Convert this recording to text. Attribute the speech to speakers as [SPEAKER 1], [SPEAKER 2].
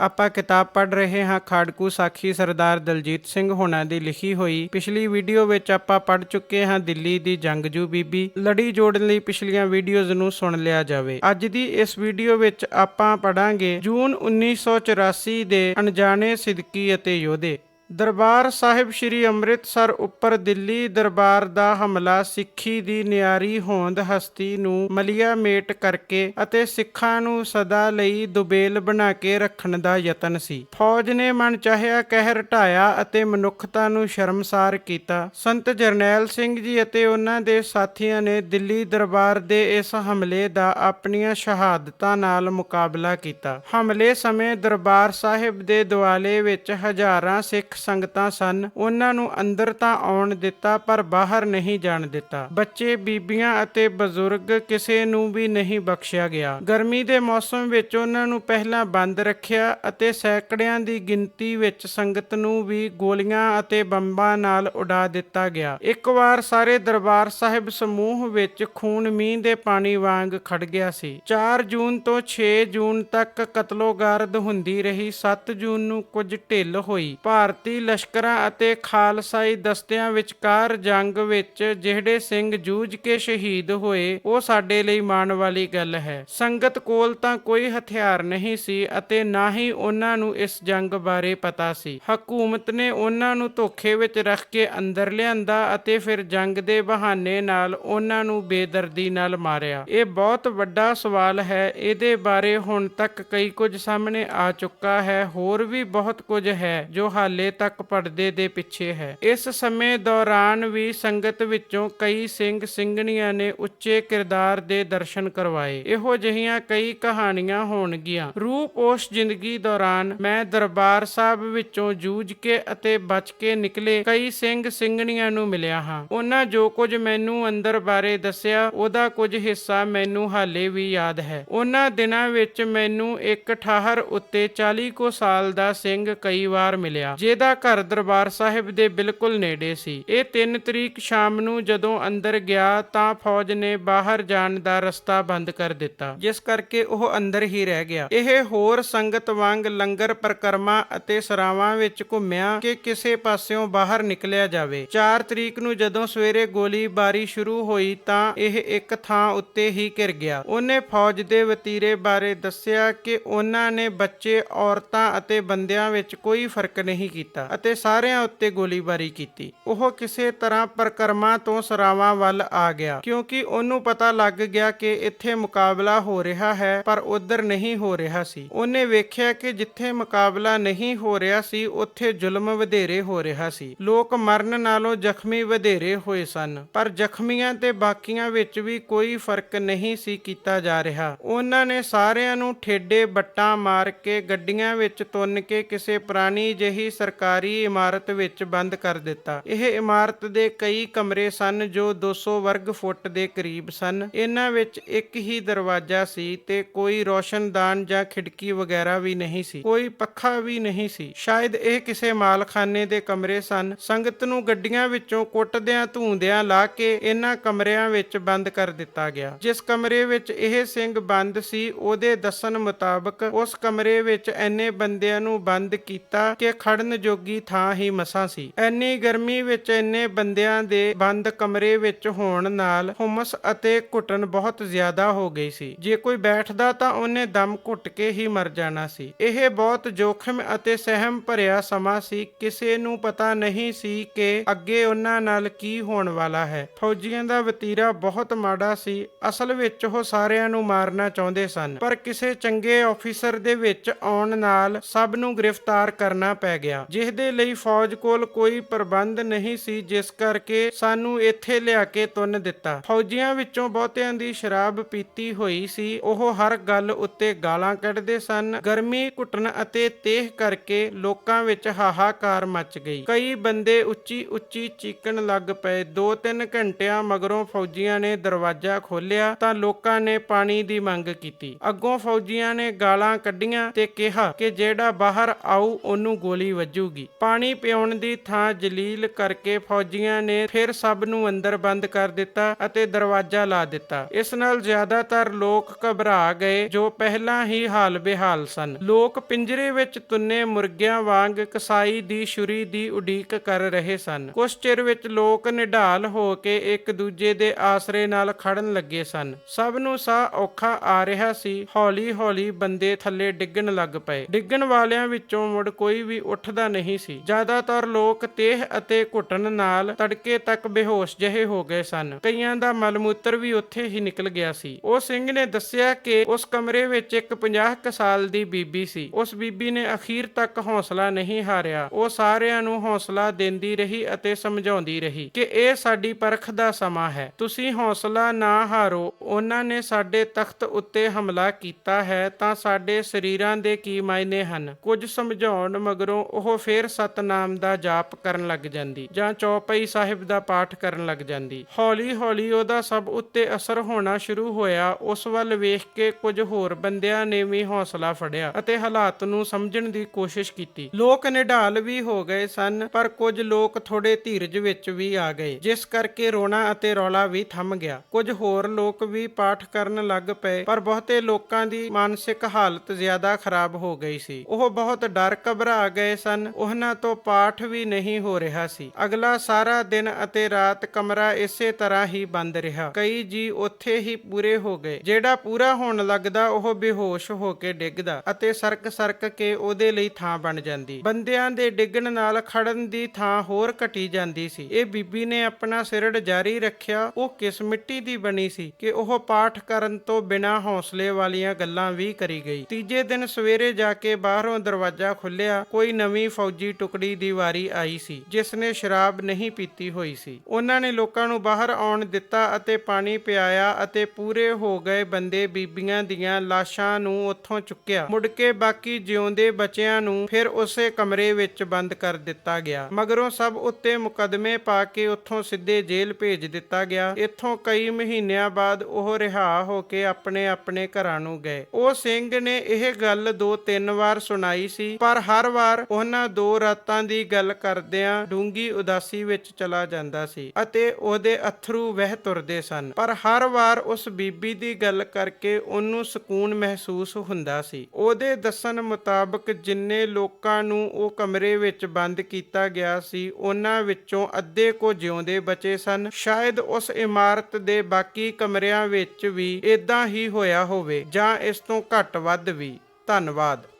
[SPEAKER 1] ਆਪਾਂ ਕਿਤਾਬ ਪੜ੍ਹ ਰਹੇ ਹਾਂ ਖਾੜਕੂ ਸਾਖੀ ਸਰਦਾਰ ਦਲਜੀਤ ਸਿੰਘ ਹੋਣਾ ਦੀ ਲਿਖੀ ਹੋਈ। ਪਿਛਲੀ ਵੀਡੀਓ ਵਿੱਚ ਆਪਾਂ ਪੜ੍ਹ ਚੁੱਕੇ ਹਾਂ ਦਿੱਲੀ ਦੀ ਜੰਗਜੂ ਬੀਬੀ। ਲੜੀ ਜੋੜਨ ਲਈ ਪਿਛਲੀਆਂ ਵੀਡੀਓਜ਼ ਨੂੰ ਸੁਣ ਲਿਆ ਜਾਵੇ। ਅੱਜ ਦੀ ਇਸ ਵੀਡੀਓ ਵਿੱਚ ਆਪਾਂ ਪੜਾਂਗੇ ਜੂਨ 1984 ਦੇ ਅਣਜਾਣੇ ਸਿਦਕੀ ਅਤੇ ਯੋਧੇ। ਦਰਬਾਰ ਸਾਹਿਬ ਸ੍ਰੀ ਅੰਮ੍ਰਿਤਸਰ ਉੱਪਰ ਦਿੱਲੀ ਦਰਬਾਰ ਦਾ ਹਮਲਾ, ਸਿੱਖੀ ਦੀ ਨਿਆਰੀ ਹੋਂਦ ਹਸਤੀ ਨੂੰ ਮਲਿਆ ਮੇਟ ਕਰਕੇ ਅਤੇ ਸਿੱਖਾਂ ਨੂੰ ਸਦਾ ਲਈ ਦੁਬੇਲ ਬਣਾ ਕੇ ਰੱਖਣ ਦਾ ਯਤਨ ਸੀ। ਫੌਜ ਨੇ ਮਨ ਚਾਹਿਆ, ਕਹਿਰ ਢਾਇਆ ਅਤੇ ਮਨੁੱਖਤਾ ਨੂੰ ਸ਼ਰਮਸਾਰ ਕੀਤਾ। ਸੰਤ ਜਰਨੈਲ ਸਿੰਘ ਜੀ ਅਤੇ ਉਹਨਾਂ ਦੇ ਸਾਥੀਆਂ ਨੇ ਦਿੱਲੀ ਦਰਬਾਰ ਦੇ ਇਸ ਹਮਲੇ ਦਾ ਆਪਣੀਆਂ ਸ਼ਹਾਦਤਾਂ ਨਾਲ ਮੁਕਾਬਲਾ ਕੀਤਾ। ਹਮਲੇ ਸਮੇਂ ਦਰਬਾਰ ਸਾਹਿਬ ਦੇ ਦੁਆਲੇ ਵਿੱਚ ਹਜ਼ਾਰਾਂ ਸਿੱਖ ਸੰਗਤਾਂ ਸਨ। ਉਹਨਾਂ ਨੂੰ ਅੰਦਰ ਤਾਂ ਆਉਣ ਦਿੱਤਾ, ਪਰ ਬਾਹਰ ਨਹੀਂ ਜਾਣ ਦਿੱਤਾ। ਬੱਚੇ, ਬੀਬੀਆਂ ਅਤੇ ਬਜ਼ੁਰਗ ਕਿਸੇ ਨੂੰ ਵੀ ਨਹੀਂ ਬਖਸ਼ਿਆ ਗਿਆ। ਗਰਮੀ ਦੇ ਮੌਸਮ ਵਿੱਚ ਉਹਨਾਂ ਨੂੰ ਪਹਿਲਾਂ ਬੰਦ ਰੱਖਿਆ ਅਤੇ ਸੈਂਕੜਿਆਂ ਦੀ ਗਿਣਤੀ ਵਿੱਚ ਸੰਗਤ ਨੂੰ ਵੀ ਗੋਲੀਆਂ ਅਤੇ ਬੰਬਾਂ ਨਾਲ ਉਡਾ ਦਿੱਤਾ ਗਿਆ। ਇੱਕ ਵਾਰ ਸਾਰੇ ਦਰਬਾਰ ਸਾਹਿਬ ਸਮੂਹ ਵਿੱਚ ਖੂਨ ਮੀਂਹ ਦੇ ਪਾਣੀ ਵਾਂਗ ਖੜ ਗਿਆ ਸੀ। 4 ਜੂਨ ਤੋਂ 6 ਜੂਨ ਤੱਕ ਕਤਲੋਗਾਰਦ ਹੁੰਦੀ ਰਹੀ। 7 ਜੂਨ ਨੂੰ ਕੁਝ ਢਿੱਲ ਹੋਈ। ਭਾਰਤੀ ਲਸ਼ਕਰਾਂ ਅਤੇ ਖਾਲਸਾਈ ਦਸਤਿਆਂ ਵਿਚਕਾਰ ਜੰਗ ਵਿੱਚ ਜਿਹੜੇ ਸਿੰਘ ਜੂਝ ਕੇ ਸ਼ਹੀਦ ਹੋਏ, ਉਹ ਸਾਡੇ ਲਈ ਮਾਣ ਵਾਲੀ ਗੱਲ ਹੈ। ਸੰਗਤ ਕੋਲ ਤਾਂ ਕੋਈ ਹਥਿਆਰ ਨਹੀਂ ਸੀ ਅਤੇ ਨਾ ਹੀ ਉਹਨਾਂ ਨੂੰ ਇਸ ਜੰਗ ਬਾਰੇ ਪਤਾ ਸੀ। ਹਕੂਮਤ ਨੇ ਉਹਨਾਂ ਨੂੰ ਧੋਖੇ ਵਿੱਚ ਰੱਖ ਕੇ ਅੰਦਰ ਲਿਆਂਦਾ ਅਤੇ ਫਿਰ ਜੰਗ ਦੇ ਬਹਾਨੇ ਨਾਲ ਉਹਨਾਂ ਨੂੰ ਬੇਦਰਦੀ ਨਾਲ ਮਾਰਿਆ। ਇਹ ਬਹੁਤ ਵੱਡਾ ਸਵਾਲ ਹੈ। ਇਹਦੇ ਬਾਰੇ ਹੁਣ ਤੱਕ ਕਈ ਕੁਝ ਸਾਹਮਣੇ ਆ ਚੁੱਕਾ ਹੈ। ਹੋਰ ਵੀ ਬਹੁਤ ਕੁਝ ਹੈ ਜੋ ਹਾਲੇ ਤੱਕ ਪਰਦੇ ਦੇ ਪਿੱਛੇ ਹੈ। ਇਸ ਸਮੇਂ ਦੌਰਾਨ ਵੀ ਸੰਗਤ ਵਿੱਚੋਂ ਕਈ ਸਿੰਘ ਸਿੰਘਣੀਆਂ ਨੇ ਉੱਚੇ ਕਿਰਦਾਰ ਦੇ ਦਰਸ਼ਨ ਕਰਵਾਏ। ਇਹੋ ਜਿਹੀਆਂ ਕਈ ਕਹਾਣੀਆਂ ਹੋਣਗੀਆਂ। ਰੂਪ ਉਸ ਜ਼ਿੰਦਗੀ ਦੌਰਾਨ ਮੈਂ ਦਰਬਾਰ ਸਾਹਿਬ ਵਿੱਚੋਂ ਜੂਝ ਕੇ ਅਤੇ ਬਚ ਕੇ ਨਿਕਲੇ ਕਈ ਸਿੰਘ ਸਿੰਘਣੀਆਂ ਨੂੰ ਮਿਲਿਆ ਹਾਂ। ਉਹਨਾਂ ਜੋ ਕੁਝ ਮੈਨੂੰ ਅੰਦਰ ਬਾਰੇ ਦੱਸਿਆ, ਉਹਦਾ ਕੁਝ ਹਿੱਸਾ ਮੈਨੂੰ ਹਾਲੇ ਵੀ ਯਾਦ ਹੈ। ਉਹਨਾਂ ਦਿਨਾਂ ਵਿੱਚ ਮੈਨੂੰ ਇੱਕ ਠਾਹਰ ਉੱਤੇ 40 ਕੋ ਸਾਲ ਦਾ ਸਿੰਘ ਕਈ ਵਾਰ ਮਿਲਿਆ, ਜਿਹਦਾ ਘਰ ਦਰਬਾਰ ਸਾਹਿਬ ਦੇ ਬਿਲਕੁਲ ਨੇੜੇ ਸੀ। ਇਹ 3 ਤਰੀਕ ਸ਼ਾਮ ਨੂੰ ਜਦੋਂ ਅੰਦਰ ਗਿਆ ਤਾਂ ਫੌਜ ਨੇ ਬਾਹਰ ਜਾਣ ਦਾ ਰਸਤਾ ਬੰਦ ਕਰ ਦਿੱਤਾ। ਜਿਸ ਕਰਕੇ ਉਹ ਅੰਦਰ ਹੀ ਰਹਿ ਗਿਆ। ਇਹ ਹੋਰ ਸੰਗਤ ਵਾਂਗ ਲੰਗਰ ਪ੍ਰਕਰਮਾ ਅਤੇ ਸਰਾਵਾਂ ਵਿੱਚ ਘੁੰਮਿਆ ਕਿ ਕਿਸੇ ਪਾਸਿਓਂ ਬਾਹਰ ਨਿਕਲਿਆ ਜਾਵੇ। 4 ਤਰੀਕ ਨੂੰ ਜਦੋਂ ਸਵੇਰੇ ਗੋਲੀਬਾਰੀ ਸ਼ੁਰੂ ਹੋਈ ਤਾਂ ਇਹ ਇੱਕ ਥਾਂ ਉੱਤੇ ਹੀ ਘਿਰ ਗਿਆ। ਉਹਨੇ ਫੌਜ ਦੇ ਵਤੀਰੇ ਬਾਰੇ ਦੱਸਿਆ ਕਿ ਉਹਨਾਂ ਨੇ ਬੱਚੇ, ਔਰਤਾਂ ਅਤੇ ਬੰਦਿਆਂ ਵਿੱਚ ਕੋਈ ਫ਼ਰਕ ਨਹੀਂ ਕੀਤਾ। ਅਤੇ ਸਾਰਿਆਂ ਉੱਤੇ ਗੋਲੀਬਾਰੀ ਕੀਤੀ। ਉਹ ਕਿਸੇ ਤਰ੍ਹਾਂ ਪ੍ਰਕਰਮਾ ਤੋਂ ਸਰਾਵਾਂ ਵੱਲ ਆ ਗਿਆ। ਕਿਉਂਕਿ ਉਹਨੂੰ ਪਤਾ ਲੱਗ ਗਿਆ ਕਿ ਇੱਥੇ ਮੁਕਾਬਲਾ ਹੋ ਰਿਹਾ ਹੈ, ਪਰ ਉਧਰ ਨਹੀਂ ਹੋ ਰਿਹਾ ਸੀ। ਉਹਨੇ ਵੇਖਿਆ ਕਿ ਜਿੱਥੇ ਮੁਕਾਬਲਾ ਨਹੀਂ ਹੋ ਰਿਹਾ ਸੀ, ਉੱਥੇ ਜ਼ੁਲਮ ਵਧੇਰੇ ਹੋ ਰਿਹਾ ਸੀ। ਲੋਕ ਮਰਨ ਨਾਲੋਂ ਜ਼ਖਮੀ ਵਧੇਰੇ ਹੋਏ ਸਨ। ਪਰ ਜ਼ਖਮੀਆਂ ਤੇ ਬਾਕੀਆਂ ਵਿੱਚ ਵੀ ਕੋਈ ਫ਼ਰਕ ਨਹੀਂ ਸੀ ਕੀਤਾ ਜਾ ਰਿਹਾ। ਉਹਨਾਂ ਨੇ ਸਾਰਿਆਂ ਨੂੰ ਠੇਡੇ ਬੱਟਾਂ ਮਾਰ ਕੇ, ਗੱਡੀਆਂ ਵਿੱਚ ਤੁੰਨ ਕੇ ਕਿਸੇ ਪੁਰਾਣੀ ਜਿਹੀ ਸਰਕਾਰੀ ਸਰਕਾਰੀ ਇਮਾਰਤ ਵਿੱਚ ਬੰਦ ਕਰ ਦਿੱਤਾ। ਇਹ ਇਮਾਰਤ ਦੇ ਕਈ ਕਮਰੇ ਸਨ ਜੋ 200 ਵਰਗ ਫੁੱਟ ਦੇ ਕਰੀਬ ਸਨ। ਇਹਨਾਂ ਵਿੱਚ ਇੱਕ ਹੀ ਦਰਵਾਜ਼ਾ ਸੀ ਤੇ ਕੋਈ ਰੋਸ਼ਨਦਾਨ ਜਾਂ ਖਿੜਕੀ ਵਗੈਰਾ ਵੀ ਨਹੀਂ ਸੀ। ਕੋਈ ਪੱਖਾ ਵੀ ਨਹੀਂ ਸੀ। ਸ਼ਾਇਦ ਇਹ ਕਿਸੇ ਮਾਲਖਾਨੇ ਦੇ ਕਮਰੇ ਸਨ। ਸੰਗਤ ਨੂੰ ਗੱਡੀਆਂ ਵਿੱਚੋਂ ਕੁੱਟਦਿਆਂ ਧੂੰਦਿਆਂ ਲਾ ਕੇ ਇਹਨਾਂ ਕਮਰਿਆਂ ਵਿੱਚ ਬੰਦ ਕਰ ਦਿੱਤਾ ਗਿਆ। ਜਿਸ ਕਮਰੇ ਵਿੱਚ ਇਹ ਸਿੰਘ ਬੰਦ ਸੀ, ਉਹਦੇ ਦੱਸਣ ਮੁਤਾਬਕ ਉਸ ਕਮਰੇ ਵਿੱਚ ਐਨੇ ਬੰਦਿਆਂ ਨੂੰ ਬੰਦ ਕੀਤਾ ਕਿ ਖੜਨ ਜੋਗੀ ਥਾਂ ਹੀ ਮਸਾਂ ਸੀ। ਐਨੀ ਗਰਮੀ ਵਿੱਚ ਐਨੇ ਬੰਦਿਆਂ ਦੇ ਬੰਦ ਕਮਰੇ ਵਿੱਚ ਹੋਣ ਨਾਲ ਹੁਮਸ ਅਤੇ ਘੁਟਨ ਬਹੁਤ ਜ਼ਿਆਦਾ ਹੋ ਗਈ ਸੀ। ਜੇ ਕੋਈ ਬੈਠਦਾ ਤਾਂ ਉਹਨੇ ਦਮ ਘੁੱਟ ਕੇ ਹੀ ਮਰ ਜਾਣਾ ਸੀ। ਇਹ ਬਹੁਤ ਜੋਖਮ ਅਤੇ ਸਹਿਮ ਭਰਿਆ ਸਮਾਂ ਸੀ। ਕਿਸੇ ਨੂੰ ਪਤਾ ਨਹੀਂ ਸੀ ਕਿ ਅੱਗੇ ਉਹਨਾਂ ਨਾਲ ਕੀ ਹੋਣ ਵਾਲਾ ਹੈ। ਫੌਜੀਆਂ ਦਾ ਵਤੀਰਾ ਬਹੁਤ ਮਾੜਾ ਸੀ। ਅਸਲ ਵਿੱਚ ਉਹ ਸਾਰਿਆਂ ਨੂੰ ਮਾਰਨਾ ਚਾਹੁੰਦੇ ਸਨ। ਪਰ ਕਿਸੇ ਚੰਗੇ ਅਫੀਸਰ ਦੇ ਵਿੱਚ ਆਉਣ ਨਾਲ ਸਭ ਨੂੰ ਗ੍ਰਿਫਤਾਰ ਕਰਨਾ ਪੈ ਗਿਆ। ਜਿਸ ਦੇ ਲਈ ਫੌਜ ਕੋਲ ਕੋਈ ਪ੍ਰਬੰਧ ਨਹੀਂ ਸੀ, ਜਿਸ ਕਰਕੇ ਸਾਨੂੰ ਇੱਥੇ ਲਿਆ ਕੇ ਤੁੰਨ ਦਿੱਤਾ। ਫੌਜੀਆਂ ਵਿੱਚੋਂ ਬਹੁਤਿਆਂ ਦੀ ਸ਼ਰਾਬ ਪੀਤੀ ਹੋਈ ਸੀ। ਉਹ ਹਰ ਗੱਲ ਉੱਤੇ ਗਾਲਾਂ ਕੱਢਦੇ ਸਨ। ਗਰਮੀ, ਘੁੱਟਣ ਅਤੇ ਤੇਹ ਕਰਕੇ ਲੋਕਾਂ ਵਿੱਚ ਹਾਹਾਕਾਰ ਮਚ ਗਈ। ਕਈ ਬੰਦੇ ਉੱਚੀ ਉੱਚੀ ਚੀਕਣ ਲੱਗ ਪਏ। 2-3 ਘੰਟਿਆਂ ਮਗਰੋਂ ਫੌਜੀਆਂ ਨੇ ਦਰਵਾਜ਼ਾ ਖੋਲ੍ਹਿਆ ਤਾਂ ਲੋਕਾਂ ਨੇ ਪਾਣੀ ਦੀ ਮੰਗ ਕੀਤੀ। ਅੱਗੋਂ ਫੌਜੀਆਂ ਨੇ ਗਾਲਾਂ ਕੱਢੀਆਂ ਤੇ ਕਿਹਾ ਕਿ ਜਿਹੜਾ ਬਾਹਰ ਆਊ, ਉਹਨੂੰ ਗੋਲੀ ਵੱਜੂ। ਵੱਜੂਗੀ ਪਾਣੀ ਪਿਉਣ ਦੀ ਥਾਂ ਜਲੀਲ ਕਰਕੇ ਫੌਜੀਆਂ ਨੇ ਫਿਰ ਸਭ ਨੂੰ ਅੰਦਰ ਬੰਦ ਕਰ ਦਿੱਤਾ ਅਤੇ ਦਰਵਾਜ਼ਾ ਲਾ ਦਿੱਤਾ। ਇਸ ਨਾਲ ਜ਼ਿਆਦਾਤਰ ਲੋਕ ਘਬਰਾ ਗਏ ਜੋ ਪਹਿਲਾਂ ਹੀ ਹਾਲ ਬੇਹਾਲ ਸਨ। ਲੋਕ ਪਿੰਜਰੇ ਵਿੱਚ ਤੁੰਨੇ ਮੁਰਗਿਆਂ ਵਾਂਗ ਕਸਾਈ ਦੀ ਛੁਰੀ ਦੀ ਉਡੀਕ ਕਰ ਰਹੇ ਸਨ। ਕੁਝ ਚਿਰ ਵਿੱਚ ਲੋਕ ਨਿਢਾਲ ਹੋ ਕੇ ਇੱਕ ਦੂਜੇ ਦੇ ਆਸਰੇ ਨਾਲ ਖੜਨ ਲੱਗੇ ਸਨ। ਸਭ ਨੂੰ ਸਾਹ ਔਖਾ ਆ ਰਿਹਾ ਸੀ। ਹੌਲੀ ਹੌਲੀ ਬੰਦੇ ਥੱਲੇ ਡਿੱਗਣ ਲੱਗ ਪਏ। ਡਿੱਗਣ ਵਾਲਿਆਂ ਵਿੱਚੋਂ ਮੁੜ ਕੋਈ ਵੀ ਉੱਠਦਾ ਨਹੀਂ ਸੀ। ਜ਼ਿਆਦਾਤਰ ਲੋਕ ਤੇਹ ਅਤੇ ਘੁੱਟਣ ਨਾਲ ਤੜਕੇ ਤੱਕ ਬੇਹੋਸ਼ ਜਿਹੇ ਹੋ ਗਏ ਸਨ। ਕਈਆਂ ਦਾ ਮਲ ਵੀ ਉੱਥੇ ਹੀ ਨਿਕਲ ਗਿਆ ਸੀ। ਉਹ ਸਿੰਘ ਨੇ ਦੱਸਿਆ ਕਿ ਉਸ ਕਮਰੇ ਵਿੱਚ ਇੱਕ 50 ਕੁ ਸਾਲ ਦੀ ਬੀਬੀ ਸੀ। ਉਸ ਬੀਬੀ ਨੇ ਅਖੀਰ ਤੱਕ ਹੌਸਲਾ ਨਹੀਂ ਹਾਰਿਆ। ਉਹ ਸਾਰਿਆਂ ਨੂੰ ਹੌਸਲਾ ਦਿੰਦੀ ਰਹੀ ਅਤੇ ਸਮਝਾਉਂਦੀ ਰਹੀ ਕਿ ਇਹ ਸਾਡੀ ਪਰਖ ਦਾ ਸਮਾਂ ਹੈ। ਤੁਸੀਂ ਹੌਸਲਾ ਨਾ ਹਾਰੋ। ਉਹਨਾਂ ਨੇ ਸਾਡੇ ਤਖਤ ਉੱਤੇ ਹਮਲਾ ਕੀਤਾ ਹੈ ਤਾਂ ਸਾਡੇ ਸਰੀਰਾਂ ਦੇ ਕੀ ਮਾਇਨੇ ਹਨ? ਕੁਝ ਸਮਝਾਉਣ ਮਗਰੋਂ ਉਹ ਫੇਰ ਸਤਨਾਮ ਦਾ ਜਾਪ ਕਰਨ ਲੱਗ ਜਾਂਦੀ ਜਾਂ ਚੌਪਈ ਸਾਹਿਬ ਦਾ ਪਾਠ ਕਰਨ ਲੱਗ ਜਾਂਦੀ। ਹੌਲੀ ਹੌਲੀ ਉਹਦਾ ਸਭ ਉੱਤੇ ਅਸਰ ਹੋਣਾ ਸ਼ੁਰੂ ਹੋਇਆ। ਉਸ ਵੱਲ ਵੇਖ ਕੇ ਕੁਝ ਹੋਰ ਬੰਦਿਆਂ ਨੇ ਵੀ ਹੌਸਲਾ ਫੜਿਆ ਅਤੇ ਹਾਲਾਤ ਨੂੰ ਸਮਝਣ ਦੀ ਕੋਸ਼ਿਸ਼ ਕੀਤੀ। ਲੋਕ ਨਿਢਾਲ ਵੀ ਹੋ ਗਏ ਸਨ, ਪਰ ਕੁਝ ਲੋਕ ਥੋੜੇ ਧੀਰਜ ਵਿੱਚ ਵੀ ਆ ਗਏ, ਜਿਸ ਕਰਕੇ ਰੋਣਾ ਅਤੇ ਰੌਲਾ ਵੀ ਥੰਮ ਗਿਆ। ਕੁਝ ਹੋਰ ਲੋਕ ਵੀ ਪਾਠ ਕਰਨ ਲੱਗ ਪਏ, ਪਰ ਬਹੁਤੇ ਲੋਕਾਂ ਦੀ ਮਾਨਸਿਕ ਹਾਲਤ ਜ਼ਿਆਦਾ ਖਰਾਬ ਹੋ ਗਈ ਸੀ। ਉਹ ਬਹੁਤ ਡਰ ਘਬਰਾ ਗਏ ਸਨ। ਉਹਨਾਂ ਤੋਂ ਪਾਠ ਵੀ ਨਹੀਂ ਹੋ ਰਿਹਾ ਸੀ। ਅਗਲਾ ਸਾਰਾ ਦਿਨ ਅਤੇ ਰਾਤ ਕਮਰਾ ਇਸੇ ਤਰ੍ਹਾਂ ਹੀ ਬੰਦ ਰਿਹਾ। ਕਈ ਜੀ ਉੱਥੇ ਹੀ ਪੂਰੇ ਹੋ ਗਏ। ਜਿਹੜਾ ਪੂਰਾ ਹੋਣ ਲੱਗਦਾ, ਉਹ ਬੇਹੋਸ਼ ਹੋ ਕੇ ਡਿੱਗਦਾ ਅਤੇ ਸਰਕ ਸਰਕ ਕੇ ਉਹਦੇ ਲਈ ਥਾਂ ਬਣ ਜਾਂਦੀ। ਬੰਦਿਆਂ ਦੇ ਡਿੱਗਣ ਨਾਲ ਖੜਨ ਦੀ ਥਾਂ ਹੋਰ ਘਟੀ ਜਾਂਦੀ ਸੀ। ਇਹ ਬੀਬੀ ਨੇ ਆਪਣਾ ਸਿਰੜ ਜਾਰੀ ਰੱਖਿਆ। ਉਹ ਕਿਸ ਮਿੱਟੀ ਦੀ ਬਣੀ ਸੀ ਕਿ ਉਹ ਪਾਠ ਕਰਨ ਤੋਂ ਬਿਨਾਂ ਹੌਸਲੇ ਵਾਲੀਆਂ ਗੱਲਾਂ ਵੀ ਕਰੀ ਗਈ। ਤੀਜੇ ਦਿਨ ਸਵੇਰੇ ਜਾ ਕੇ ਬਾਹਰੋਂ ਦਰਵਾਜ਼ਾ ਖੁੱਲਿਆ। ਕੋਈ ਨਵੀਂ ਫੌਜੀ ਟੁਕੜੀ ਦੀ ਵਾਰੀ ਆਈ ਸੀ ਜਿਸ ਨੇ ਸ਼ਰਾਬ ਨਹੀਂ ਪੀਤੀ ਹੋਈ ਸੀ। ਉਹਨਾਂ ਨੇ ਲੋਕਾਂ ਨੂੰ ਬਾਹਰ ਆਉਣ ਦਿੱਤਾ ਅਤੇ ਪਾਣੀ ਪਿਆਇਆ ਅਤੇ ਪੂਰੇ ਹੋ ਗਏ ਬੰਦੇ ਬੀਬੀਆਂ ਦੀਆਂ ਲਾਸ਼ਾਂ ਨੂੰ ਉੱਥੋਂ ਚੁੱਕਿਆ। ਮੁੜ ਕੇ ਬਾਕੀ ਜਿਉਂਦੇ ਬੱਚਿਆਂ ਨੂੰ ਫਿਰ ਉਸੇ ਕਮਰੇ ਵਿੱਚ ਬੰਦ ਕਰ ਦਿੱਤਾ ਗਿਆ। ਮਗਰੋਂ ਸਭ ਉੱਤੇ ਮੁਕਦਮੇ ਪਾ ਕੇ ਉੱਥੋਂ ਸਿੱਧੇ ਜੇਲ੍ਹ ਭੇਜ ਦਿੱਤਾ ਗਿਆ। ਇੱਥੋਂ ਕਈ ਮਹੀਨਿਆਂ ਬਾਅਦ ਉਹ ਰਿਹਾ ਹੋ ਕੇ ਆਪਣੇ ਆਪਣੇ ਘਰਾਂ ਨੂੰ ਗਏ। ਉਹ ਸਿੰਘ ਨੇ ਇਹ ਗੱਲ ਦੋ ਤਿੰਨ ਵਾਰ ਸੁਣਾਈ ਸੀ, ਪਰ ਹਰ ਵਾਰ ਉਹਨਾਂ ਦੋ ਰਾਤਾਂ ਦੀ ਗੱਲ ਕਰਦਿਆਂ ਡੂੰਗੀ ਉਦਾਸੀ ਵਿੱਚ ਚਲਾ ਜਾਂਦਾ ਸੀ ਅਤੇ ਉਹਦੇ ਅਥਰੂ ਵਹਿ ਤੁਰਦੇ ਸਨ। ਪਰ ਹਰ ਵਾਰ ਉਸ ਬੀਬੀ ਦੀ ਗੱਲ ਕਰਕੇ ਉਹਨੂੰ ਸਕੂਨ ਮਹਿਸੂਸ ਹੁੰਦਾ ਸੀ। ਉਹਦੇ ਦੱਸਣ ਮੁਤਾਬਕ ਜਿੰਨੇ ਲੋਕਾਂ ਨੂੰ ਉਹ ਕਮਰੇ ਵਿੱਚ ਬੰਦ ਕੀਤਾ ਗਿਆ ਸੀ, ਉਹਨਾਂ ਵਿੱਚੋਂ ਅੱਧੇ ਕੋ ਜਿਉਂਦੇ ਬਚੇ ਸਨ। ਸ਼ਾਇਦ ਉਸ ਇਮਾਰਤ ਦੇ ਬਾਕੀ ਕਮਰਿਆਂ ਵਿੱਚ ਵੀ ਇਦਾਂ ਹੀ ਹੋਇਆ ਹੋਵੇ ਜਾਂ ਇਸ ਤੋਂ ਘੱਟ ਵੱਧ ਵੀ। ਧੰਨਵਾਦ।